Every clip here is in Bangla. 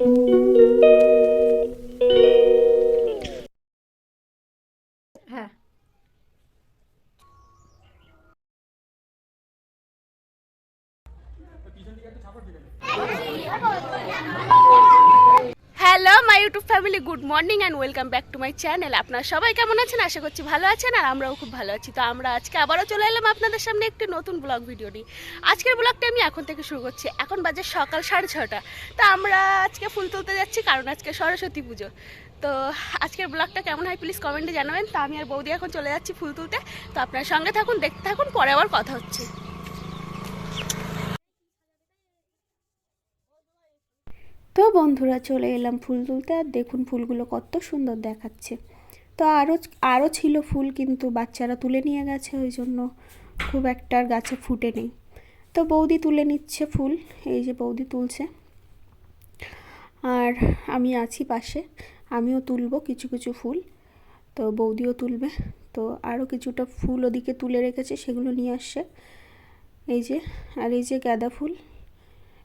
হ্যাঁ hello my YouTube family good morning and welcome back to my channel আপনারা সবাই কেমন আছেন? আশা করছি ভালো আছেন আর আমরাও খুব ভালো আছি। তো আমরা আজকে আবারও চলে এলাম আপনাদের সামনে একটি নতুন ব্লগ ভিডিও নিয়ে। আজকের ব্লগটা আমি এখন থেকে শুরু করছি। এখন বাজে সকাল সাড়ে ছটা তো আমরা আজকে ফুল তুলতে যাচ্ছি কারণ আজকে সরস্বতী পুজো। তো আজকের ব্লগটা কেমন হয় প্লিজ কমেন্টে জানাবেন। তো আমি আর বৌদি এখন চলে যাচ্ছি ফুল তুলতে। তো আপনার সঙ্গে থাকুন, দেখতে থাকুন, পরে আবার কথা হচ্ছে। তো বন্ধুরা চলে এলাম ফুল তুলতে, আর দেখুন ফুলগুলো কত সুন্দর দেখাচ্ছে। তো আরও আরও ছিল ফুল, কিন্তু বাচ্চারা তুলে নিয়ে গেছে, ওই জন্য খুব একটা আর গাছে ফুটে নেই তো বৌদি তুলে নিচ্ছে ফুল, এই যে বৌদি তুলছে। আর আমি আছি পাশে, আমিও তুলবো কিছু কিছু ফুল, তো বৌদিও তুলবে। তো আরও কিছুটা ফুল ওদিকে তুলে রেখেছে, সেগুলো নিয়ে আসছে। এই যে, আর এই যে গাঁদা ফুল,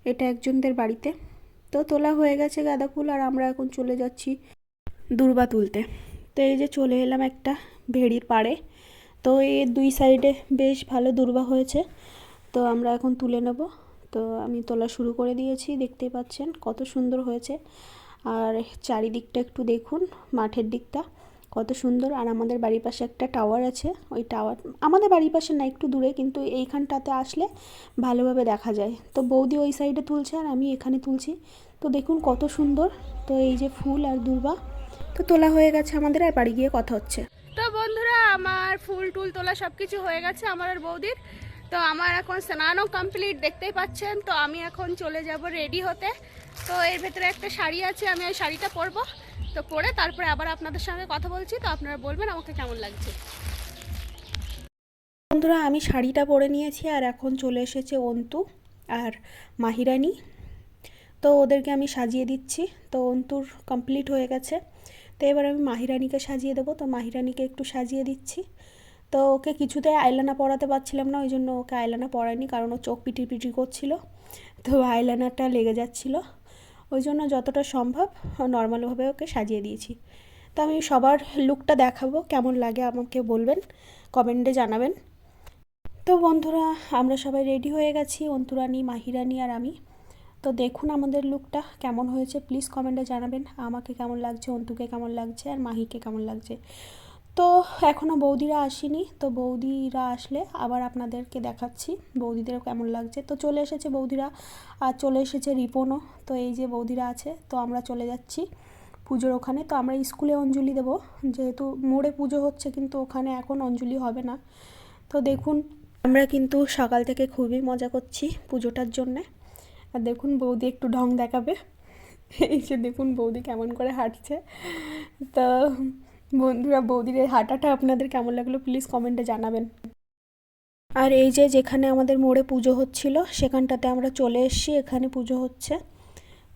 এটা একজনদের বাড়িতে। তো তোলা হয়ে গেছে গাঁদা ফুল আর আমরা এখন চলে যাচ্ছি দুর্বা তুলতে। তো এই যে চলে এলাম একটা ভেড়ির পাড়ে। তো এর দুই সাইডে বেশ ভালো দুর্বা হয়েছে। তো আমরা এখন তুলে নেব। তো আমি তোলা শুরু করে দিয়েছি, দেখতেই পাচ্ছেন কত সুন্দর হয়েছে। আর চারিদিকটা একটু দেখুন, মাঠের দিকটা কত সুন্দর। আর আমাদের বাড়ির পাশে একটা টাওয়ার আছে, ওই টাওয়ার আমাদের বাড়ির পাশে না, একটু দূরে, কিন্তু এইখানটাতে আসলে ভালোভাবে দেখা যায়। তো বৌদি ওই সাইডে তুলছে আর আমি এখানে তুলছি। তো দেখুন কত সুন্দর। তো এই যে ফুল আর দুর্বা তো তোলা হয়ে গেছে আমাদের আর বাড়ি গিয়ে কথা হচ্ছে। তো বন্ধুরা আমার ফুল টুল তোলা সব কিছু হয়ে গেছে আমার আর বৌদির। তো আমার এখন স্নানও কমপ্লিট দেখতেই পাচ্ছেন। তো আমি এখন চলে যাব রেডি হতে। তো এর ভেতরে একটা শাড়ি আছে আমি ওই শাড়িটা পরবো। তো পরে তারপরে আবার আপনাদের সঙ্গে কথা বলছি। তো আপনারা বলবেন আমাকে কেমন লাগছে। বন্ধুরা আমি শাড়িটা পরে নিয়েছি আর এখন চলে এসেছে অন্তু আর মাহিরানি। তো ওদেরকে আমি সাজিয়ে দিচ্ছি। তো অন্তুর কমপ্লিট হয়ে গেছে। তো এবার আমি মাহিরানিকে সাজিয়ে দেবো। তো মাহিরানিকে একটু সাজিয়ে দিচ্ছি। তো ওকে কিছুতে আইলানা পরাতে পারছিলাম না ওই জন্য ওকে আইলানা পরায়নি কারণ ও চোখ পিটি পিটি করছিল। তো আইলানাটা লেগে যাচ্ছিল। ওই জন্য যতটা সম্ভব নর্মালভাবে ওকে সাজিয়ে দিয়েছি। তো আমি সবার লুকটা দেখাবো, কেমন লাগে আমাকে বলবেন কমেন্টে জানাবেন। তো বন্ধুরা, আমরা সবাই রেডি হয়ে গেছি, অন্তুরানি, মাহিরানি আর আমি। তো দেখুন আমাদের লুকটা কেমন হয়েছে। প্লিজ কমেন্টে জানাবেন, আমাকে কেমন লাগছে, অন্তুকে কেমন লাগছে, আর মাহিকে কেমন লাগছে। তো এখনও বৌদিরা আসেনি, তো বৌদিরা আসলে আবার আপনাদেরকে দেখাচ্ছি বৌদিদের কেমন লাগছে। তো চলে এসেছে বৌদিরা, আর চলে এসেছে রিপনও। তো এই যে বৌদিরা আছে, তো আমরা চলে যাচ্ছি পুজোর ওখানে। তো আমরা স্কুলে অঞ্জলি দেব, যেহেতু মোড়ে পুজো হচ্ছে, কিন্তু ওখানে এখন অঞ্জলি হবে না। তো দেখুন, আমরা কিন্তু সকাল থেকে খুবই মজা করছি পুজোটার জন্যে। আর দেখুন বৌদি একটু ঢং দেখাবে। যে দেখুন বৌদি কেমন করে হাঁটছে। তো বন্ধুরা, বৌদির এই হাঁটাটা আপনাদের কেমন লাগল প্লিজ কমেন্টে জানাবেন। আর এই যে যেখানে আমাদের মোড়ে পুজো হচ্ছিল, সেখানটাতে আমরা চলে এসেছি, এখানে পুজো হচ্ছে।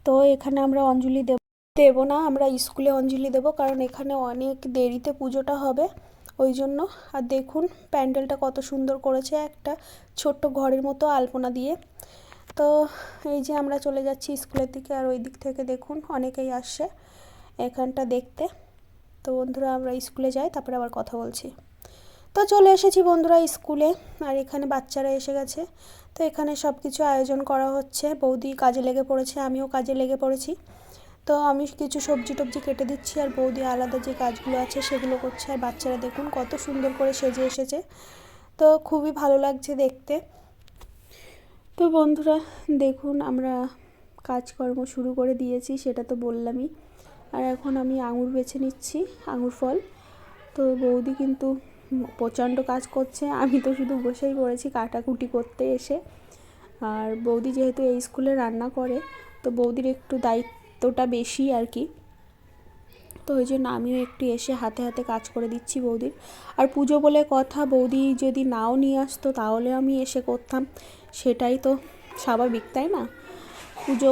তো এখানে আমরা অঞ্জলি দেব দেব না, আমরা স্কুলে অঞ্জলি দেব, কারণ এখানে অনেক দেরিতে পুজোটা হবে। ওই জন্য, আর দেখুন প্যান্ডেলটা কত সুন্দর করেছে একটা ছোট্ট ঘরের মতো আলপনা দিয়ে। তো এই যে আমরা চলে যাচ্ছি স্কুলের দিকে আর ওই দিক থেকে দেখুন অনেকেই আসছে এখানটা দেখতে। তো বন্ধুরা, আমরা স্কুলে যাই, তারপরে আবার কথা বলছি। তো চলে এসেছি বন্ধুরা স্কুলে, আর এখানে বাচ্চারা এসে গেছে। তো এখানে সব কিছু আয়োজন করা হচ্ছে। বৌদি কাজে লেগে পড়েছে, আমিও কাজে লেগে পড়েছি। তো আমি কিছু সবজি টবজি কেটে দিচ্ছি, আর বৌদি আলাদা যে কাজগুলো আছে সেগুলো করছে। আর বাচ্চারা দেখুন কত সুন্দর করে সেজে এসেছে। তো খুবই ভালো লাগছে দেখতে। তো বন্ধুরা, দেখুন আমরা কাজকর্ম শুরু করে দিয়েছি, সেটা তো বললামই। আর এখন আমি আঙুর বেছে নিচ্ছি, আঙুর ফল। তো বৌদি কিন্তু প্রচণ্ড কাজ করছে, আমি তো শুধু বসেই পড়েছি কাটাকুটি করতে এসে। আর বৌদি যেহেতু এই স্কুলে রান্না করে, তো বৌদির একটু দায়িত্বটা বেশি আর কি। তো ওই জন্য আমিও একটু এসে হাতে হাতে কাজ করে দিচ্ছি বৌদির। আর পুজো বলে কথা, বৌদি যদি নাও নিয়ে আসতো, তাহলে আমি এসে করতাম। সেটাই তো স্বাভাবিক, তাই না? পুজো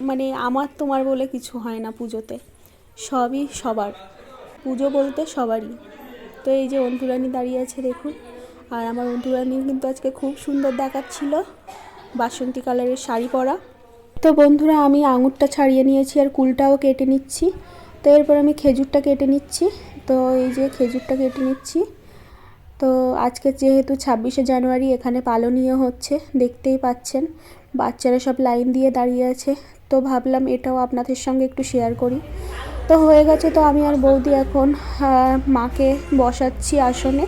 মানে আমার তোমার বলে কিছু হয় না পুজোতে, সবই সবার। পুজো বলতে সবারই। তো এই যে অন্তুরানি দাঁড়িয়ে আছে দেখুন, আর আমার অন্তুরানি কিন্তু আজকে খুব সুন্দর দেখাচ্ছিল, বাসন্তী কালারের শাড়ি পরা। তো বন্ধুরা, আমি আঙুরটা ছাড়িয়ে নিয়েছি আর কুলটাও কেটে নিচ্ছি। তো এরপর আমি খেজুরটা কেটে নিচ্ছি। তো এই যে খেজুরটা কেটে নিচ্ছি। তো আজকে যেহেতু ছাব্বিশে জানুয়ারি, এখানে পালনীয় হচ্ছে, দেখতেই পাচ্ছেন। বাচ্চারা সব লাইন দিয়ে দাঁড়িয়ে আছে। তো ভাবলাম এটাও আপনাদের সঙ্গে একটু শেয়ার করি। তো হয়ে গেছে তো আমি আর বৌদি এখন মাকে বসাচ্ছি আসনে।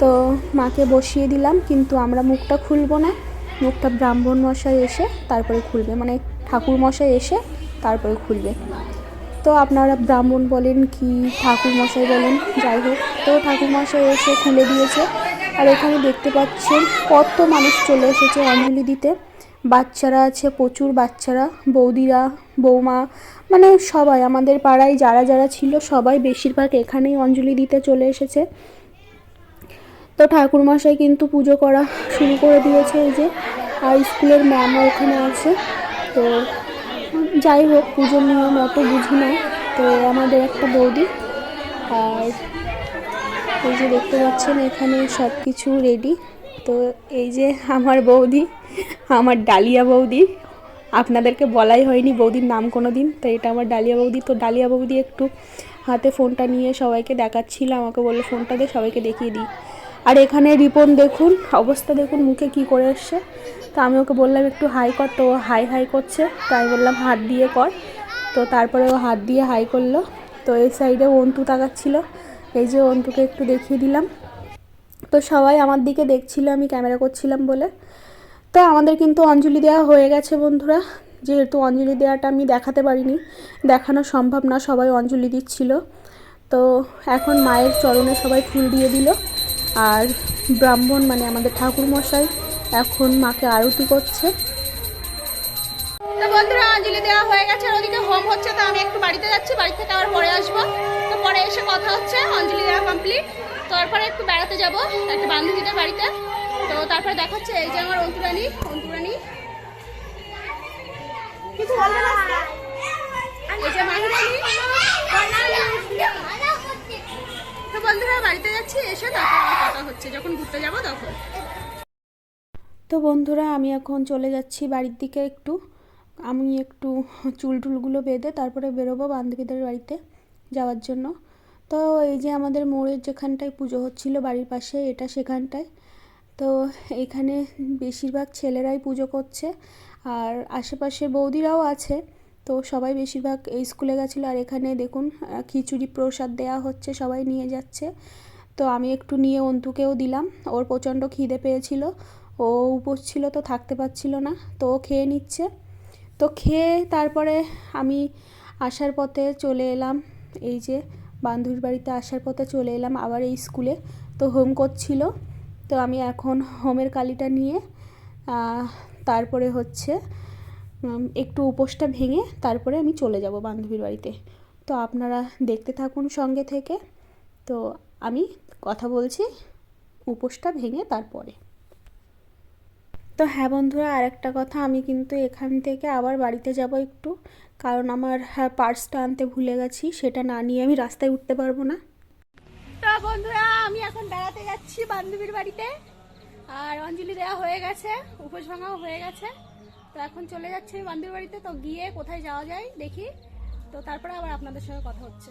তো মাকে বসিয়ে দিলাম, কিন্তু আমরা মুখটা খুলবো না। মুখটা ব্রাহ্মণ মশাই এসে তারপরে খুলবে। মানে ঠাকুর মশাই এসে তারপরে খুলবে। তো আপনারা ব্রাহ্মণ বলেন কি ঠাকুর মশাই বলেন, যাই হোক। তো ঠাকুর মশাই এসে খুলে দিয়েছে। আর এখানে দেখতে পাচ্ছেন কত মানুষ চলে এসেছে অঞ্জলি দিতে। বাচ্চারা আছে, প্রচুর বাচ্চারা, বৌদিরা, বৌমা মানে সবাই, আমাদের পাড়ায় যারা যারা ছিল সবাই বেশিরভাগ এখানেই অঞ্জলি দিতে চলে এসেছে। তো ঠাকুরমশাই কিন্তু পুজো করা শুরু করে দিয়েছে এই যে। আর স্কুলের ম্যামও ওখানে আছে। তো যাই হোক, পুজোর নিয়ম অত বুঝি না, তো আমাদের একটা বৌদি, আর এই যে দেখতে পাচ্ছেন, এখানে সব কিছু রেডি তো এই যে আমার বৌদি, আমার ডালিয়া বৌদি, আপনাদেরকে বলাই হয়নি বৌদির নাম কোনো দিন তো এটা আমার ডালিয়া বৌদি, তো ডালিয়া বৌদি একটু হাতে ফোনটা নিয়ে সবাইকে দেখাচ্ছিল, আমাকে বলল ফোনটা দিয়ে সবাইকে দেখিয়ে দিই। আর এখানে রিপন দেখুন, অবস্থা দেখুন, মুখে কি করে এসছে। তো আমি ওকে বললাম একটু হাই কর, তো ও হাই হাই করছে তাই বললাম হাত দিয়ে কর। তো তারপরে ও হাত দিয়ে হাই করল, তো এই সাইডে অন্তু তাকাচ্ছিল, এই যে অন্তুকে একটু দেখিয়ে দিলাম। তো সবাই আমার দিকে দেখছিল, আমি ক্যামেরা করছিলাম বলে। তো আমাদের কিন্তু অঞ্জলি দেওয়া হয়ে গেছে বন্ধুরা, যেহেতু অঞ্জলি দেওয়াটা আমি দেখাতে পারিনি, দেখানো সম্ভব না, সবাই অঞ্জলি দিচ্ছিল। তো এখন মায়ের চরণে সবাই ফুল দিয়ে দিল, আর ব্রাহ্মণ মানে আমাদের ঠাকুর মশাই এখন মাকে আরতি করছে। তো বন্ধুরা অঞ্জলি দেওয়া হয়ে গেছে আর ওদিকে হোম হচ্ছে, তো আমি একটু বাড়িতে যাচ্ছি, বাড়ি থেকে আবার পরে আসব। তো পরে এসে কথা হচ্ছে, অঞ্জলি দেওয়া কমপ্লিট তারপরে একটু বেড়াতে যাব, একটা বান্ধবীদের বাড়িতে। তো তারপরে দেখাচ্ছে এই যে আমার অন্তুরানি অন্তুরানি। তো বন্ধুরা, বাড়িতে যাচ্ছি, এসে তারপর কথা হচ্ছে, যখন ঘুরতে যাব তখন। তো বন্ধুরা, আমি এখন চলে যাচ্ছি বাড়ির দিকে একটু। আমি একটু চুল টুলগুলো বেঁধে তারপরে বেরোবো বান্ধবীদের বাড়িতে যাওয়ার জন্য। তো এই যে আমাদের মোড়ের যেখানটায় পুজো হচ্ছিল বাড়ির পাশে, এটা সেখানটায়। তো এখানে বেশিরভাগ ছেলেরাই পুজো করছে আর আশেপাশে বৌদিরাও আছে। তো সবাই বেশিরভাগ এই স্কুলে গেছিল আর এখানে দেখুন খিচুড়ি প্রসাদ দেওয়া হচ্ছে, সবাই নিয়ে যাচ্ছে। তো আমি একটু নিয়ে অন্তুকেও দিলাম। ওর প্রচণ্ড খিদে পেয়েছিল। ও উপোস ছিল তো থাকতে পারছিল না, তো ও খেয়ে নিচ্ছে। তো খেয়ে তারপরে আমি আসার পথে চলে এলাম, এই যে বান্ধবীর বাড়িতে আসার পথে চলে এলাম আবার এই স্কুলে, তো হোম করছিল। তো আমি এখন হোমের কালিটা নিয়ে তারপরে হচ্ছে একটু উপোসটা ভেঙে তারপরে আমি চলে যাব বান্ধবীর বাড়িতে। তো আপনারা দেখতে থাকুন সঙ্গে থেকে। তো আমি কথা বলছি, উপোসটা ভেঙে তারপরে। তো হ্যাঁ বন্ধুরা আর একটা কথা, আমি কিন্তু এখান থেকে আবার বাড়িতে যাব একটু, কারণ আমার হ্যাঁ পার্সটা আনতে ভুলে গেছি, সেটা না নিয়ে আমি রাস্তায় উঠতে পারব না। তো বন্ধুরা, আমি এখন বেড়াতে যাচ্ছি বান্ধবীর বাড়িতে, আর অঞ্জলি দেওয়া হয়ে গেছে উপোস ভাঙাও হয়ে গেছে। তো এখন চলে যাচ্ছি আমি বান্ধবীর বাড়িতে, তো গিয়ে কোথায় যাওয়া যায় দেখি। তো তারপরে আবার আপনাদের সঙ্গে কথা হচ্ছে।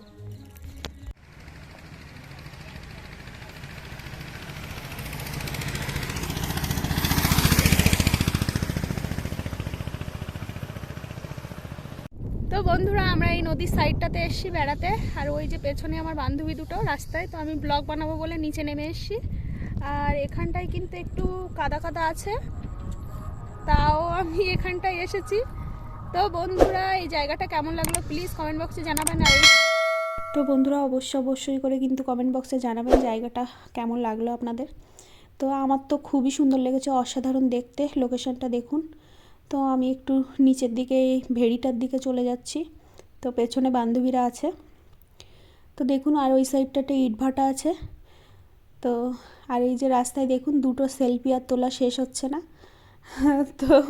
বন্ধুরা, আমরা এই নদীর সাইডটাতে এসেছি বেড়াতে। আর ওই যে পেছনে আমার বান্ধবী দুটো রাস্তায়, তো আমি ব্লগ বানাবো বলে নিচে নেমে এসেছি। আর এখানটায় কিন্তু একটু কাদা কাদা আছে, তাও আমি এখানটায় এসেছি। তো বন্ধুরা, এই জায়গাটা কেমন লাগল প্লিজ কমেন্ট বক্সে জানাবেন। আর তো বন্ধুরা, অবশ্যই অবশ্যই করে কিন্তু কমেন্ট বক্সে জানাবেন জায়গাটা কেমন লাগল আপনাদের। তো আমার তো খুবই সুন্দর লেগেছে, অসাধারণ দেখতে লোকেশনটা দেখুন। তো আমি একটু নিচের দিকে, এই ভেড়িটার দিকে চলে যাচ্ছি। তো পেছনে বান্ধবীরা আছে। তো দেখুন, আর ওই সাইডটাতে ইটভাটা আছে। তো, আর এই যে রাস্তায় দেখুন, দুটো সেলফি আর তোলা শেষ হচ্ছে না। তো,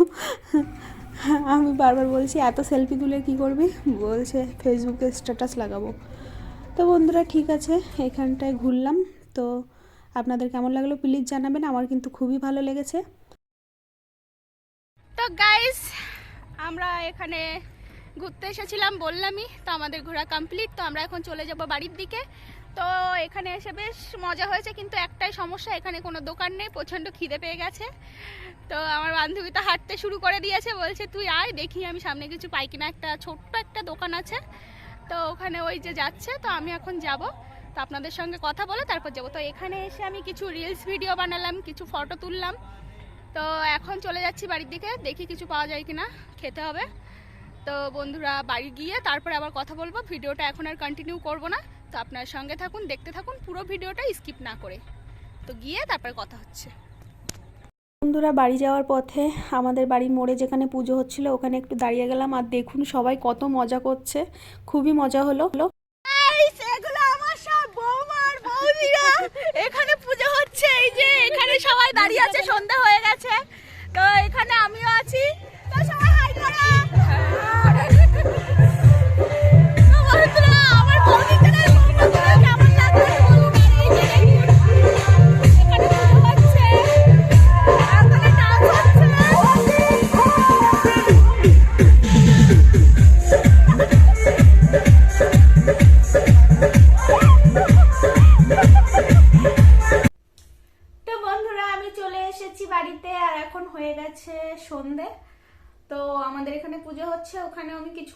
আমি বারবার বলছি, এত সেলফি তুলে কি করবি? বলছে ফেসবুকে স্ট্যাটাস লাগাবো। তো বন্ধুরা, ঠিক আছে, এখানটায় ঘুরলাম। তো আপনাদের কেমন লাগল প্লিজ জানাবেন। আমার কিন্তু খুবই ভালো লেগেছে। তো গাইস আমরা এখানে ঘুরতে এসেছিলাম বললামই, তো আমাদের ঘোরা কমপ্লিট তো আমরা এখন চলে যাব বাড়ির দিকে। তো এখানে এসে বেশ মজা হয়েছে, কিন্তু একটাই সমস্যা, এখানে কোনো দোকান নেই, প্রচণ্ড খিদে পেয়ে গেছে। তো আমার বান্ধবী তো হাঁটতে শুরু করে দিয়েছে, বলছে, তুই আয়, দেখি আমি সামনে কিছু পাই কিনা। একটা ছোট্ট একটা দোকান আছে, তো ওখানে ওই যে যাচ্ছে, তো আমি এখন যাব। তো আপনাদের সঙ্গে কথা বলে তারপর যাব। তো এখানে এসে আমি কিছু রিলস ভিডিও বানালাম, কিছু ফটো তুললাম। তো এখন চলে যাচ্ছি বাড়ির দিকে, দেখি কিছু পাওয়া যায় কিনা, খেতে হবে। তো বন্ধুরা বাড়ি গিয়ে তারপরে আবার কথা বলব, ভিডিওটা এখন আর কন্টিনিউ করব না। তো আপনার সঙ্গে থাকুন, দেখতে থাকুন, পুরো ভিডিওটা স্কিপ না করে। তো গিয়ে তারপরে কথা হচ্ছে। বন্ধুরা বাড়ি যাওয়ার পথে আমাদের বাড়ির মোড়ে যেখানে পুজো হচ্ছিল, ওখানে একটু দাঁড়িয়ে গেলাম। আর দেখুন সবাই কত মজা করছে, খুবই মজা হলো এগুলো আমার সব বৌমার বৌদিরা এখানে পুজো হচ্ছে, এই যে এখানে সবাই দাঁড়িয়ে আছে, সন্ধ্যা হয়ে গেছে। তো এখানে আমিও আছি। তো সবাই হাই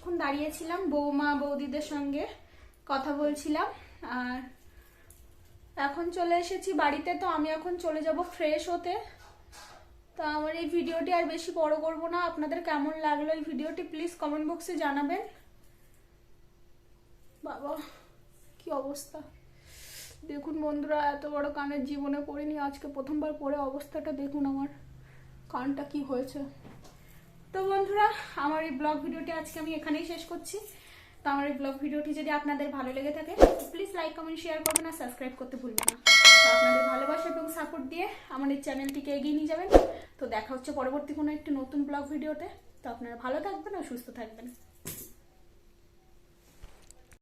কিছুক্ষণ দাঁড়িয়েছিলাম, বৌমা বৌদিদের সঙ্গে কথা বলছিলাম। আর এখন চলে এসেছি বাড়িতে, তো আমি এখন চলে যাব ফ্রেশ হতে। তো আমার এই ভিডিওটি আর বেশি বড় করব না। আপনাদের কেমন লাগল এই ভিডিওটি প্লিজ কমেন্ট বক্সে জানাবেন। বাবা, কি অবস্থা? দেখুন বন্ধুরা, এত বড় কানের জীবনে পড়িনি। আজকে প্রথমবার পরে অবস্থাটা দেখুন আমার। কানটা কি হয়েছে? তো বন্ধুরা, আমার এই ব্লগ ভিডিওটি আজকে আমি এখানেই শেষ করছি। তো আমার এই ব্লগ ভিডিওটি যদি আপনাদের ভালো লেগে থাকে প্লিজ লাইক কমেন্ট শেয়ার করবেন আর সাবস্ক্রাইব করতে ভুলবেন না। তো আপনাদের ভালোবাসা এবং সাপোর্ট দিয়ে আমার এই চ্যানেলটিকে এগিয়ে নিয়ে যাবেন। তো দেখা হচ্ছে পরবর্তী কোনো একটি নতুন ব্লগ ভিডিওতে। তো আপনারা ভালো থাকবেন আর সুস্থ থাকবেন।